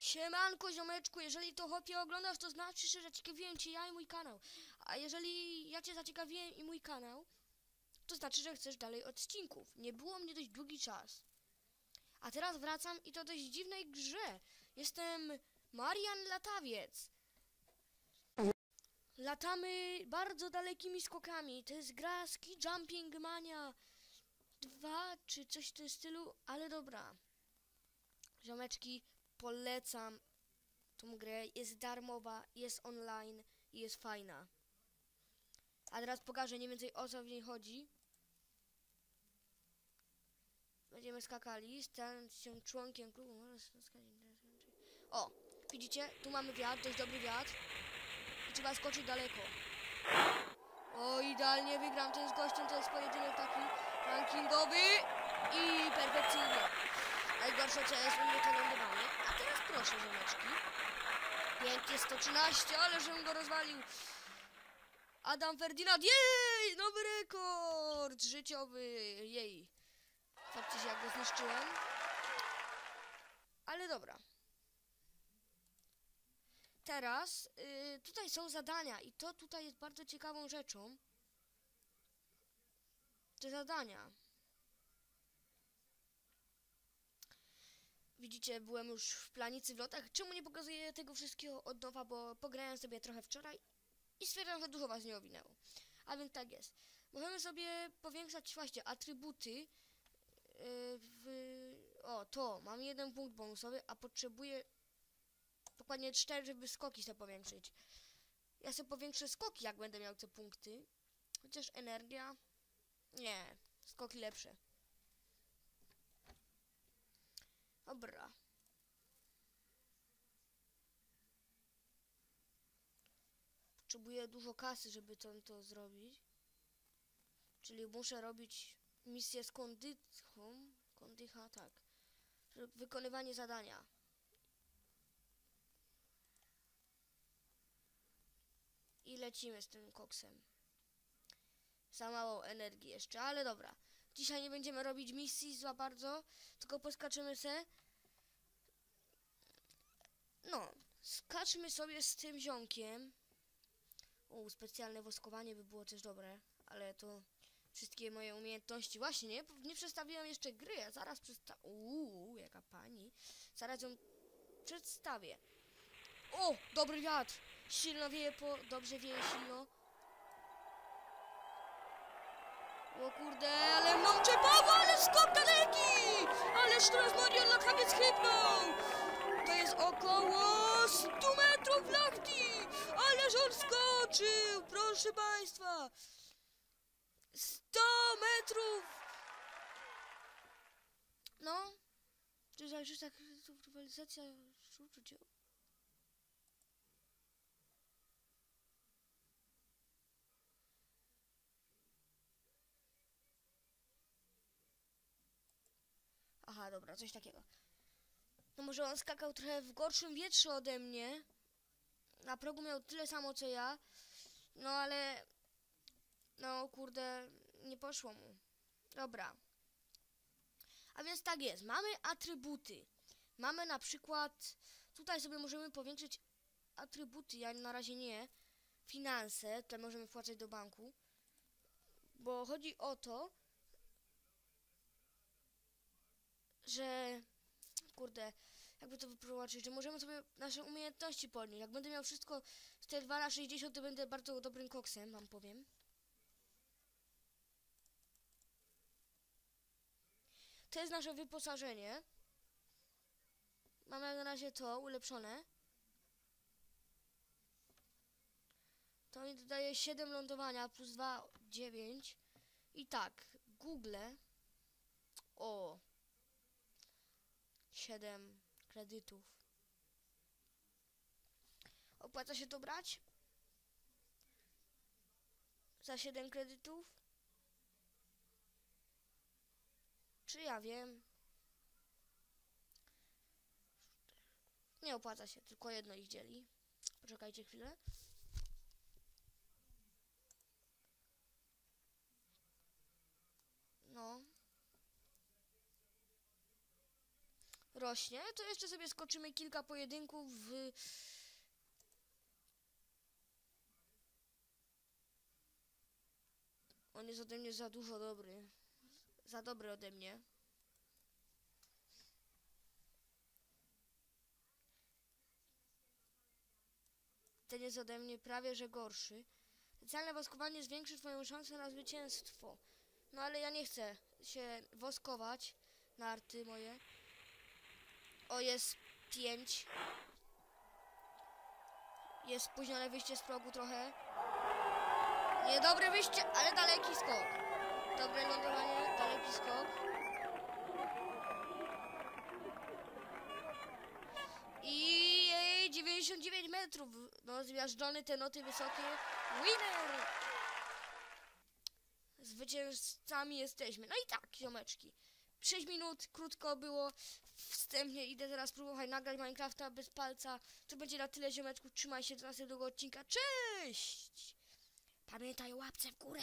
Siemanko ziomeczku, jeżeli to hopie oglądasz, to znaczy, że zaciekawiłem cię ja i mój kanał. A jeżeli ja cię zaciekawiłem i mój kanał, to znaczy, że chcesz dalej odcinków. Nie było mnie dość długi czas. A teraz wracam i to dość dziwnej grze. Jestem Marian Latawiec. Latamy bardzo dalekimi skokami. To jest gra Ski Jumping Mania 2 czy coś w tym stylu, ale dobra. Ziomeczki, polecam tą grę. Jest darmowa, jest online i jest fajna. A teraz pokażę mniej więcej o co w niej chodzi. Będziemy skakali, stając się członkiem klubu. O, widzicie? Tu mamy wiatr, dość dobry wiatr. I trzeba skoczyć daleko. O, idealnie wygram ten z gościem, to jest pojedynek taki rankingowy i perfekcyjnie. Co jest u to lądowanie. A teraz proszę, ziomeczki. Pięknie 113, ale żebym go rozwalił. Adam Ferdinand, jej! Nowy rekord życiowy, jej. Faktycznie jak go zniszczyłem. Ale dobra. Teraz y, tutaj są zadania i to tutaj jest bardzo ciekawą rzeczą. Te zadania. Widzicie, byłem już w planicy w lotach. Czemu nie pokazuję tego wszystkiego od nowa, bo pograłem sobie trochę wczoraj i stwierdzam, że dużo was nie owinęło. A więc tak jest. Możemy sobie powiększać właśnie atrybuty yy, w... O, to. Mam jeden punkt bonusowy, a potrzebuję dokładnie cztery, żeby skoki sobie powiększyć. Ja sobie powiększę skoki, jak będę miał te punkty. Chociaż energia... Nie, skoki lepsze. Dobra. Potrzebuję dużo kasy, żeby to, to zrobić. Czyli muszę robić misję z kondychą. Kondycha, tak. Wykonywanie zadania. I lecimy z tym koksem. Za mało energii jeszcze, ale dobra. Dzisiaj nie będziemy robić misji za bardzo, tylko poskaczymy se. No, skaczmy sobie z tym ziomkiem. U, specjalne woskowanie by było też dobre, ale to wszystkie moje umiejętności. Właśnie, nie, nie przedstawiłem jeszcze gry, a zaraz przedstawię. Uuu, jaka pani. Zaraz ją przedstawię. O, dobry wiatr. Silno wieje po... Dobrze wieje silno. O kurde, ale mam czepało, ale skok daleki! Ależ teraz Marian Latawiec chypnął! To jest około 100 metrów lachti! Ależ on skoczył, proszę państwa! 100 metrów! No, czy zależy tak rywalizacja uczuciowa? Dobra, coś takiego. No może on skakał trochę w gorszym wietrze ode mnie. Na progu miał tyle samo co ja. No ale... No kurde, nie poszło mu. Dobra. A więc tak jest, mamy atrybuty. Mamy na przykład... Tutaj sobie możemy powiększyć atrybuty, ja na razie nie. Finanse, to możemy wpłacać do banku. Bo chodzi o to, że kurde, jakby to wytłumaczyć, że możemy sobie nasze umiejętności podnieść. Jak będę miał wszystko z te 2 na 60, to będę bardzo dobrym koksem, wam powiem. To jest nasze wyposażenie. Mamy na razie to ulepszone. To mi dodaje 7 lądowania plus 2, 9. I tak, Google. O, 7 kredytów. Opłaca się to brać? Za 7 kredytów? Czy ja wiem? Nie opłaca się, tylko jedno ich dzieli. Poczekajcie chwilę. No. Rośnie, to jeszcze sobie skoczymy kilka pojedynków w... On jest ode mnie za dużo dobry. Za dobry ode mnie. Ten jest ode mnie prawie że gorszy. Specjalne woskowanie zwiększy twoją szansę na zwycięstwo. No ale ja nie chcę się woskować. Narty moje. O, jest pięć. Jest spóźnione wyjście z progu trochę. Niedobre wyjście, ale daleki skok. Dobre lądowanie, daleki skok. I jej, 99 metrów. No, zmiażdżony te noty wysokie. Winner! Zwycięzcami jesteśmy. No i tak, ziomeczki. 6 minut, krótko było. Wstępnie idę teraz próbować nagrać Minecrafta bez palca. To będzie na tyle, ziomeczków. Trzymaj się do następnego odcinka. Cześć! Pamiętaj o łapce w górę.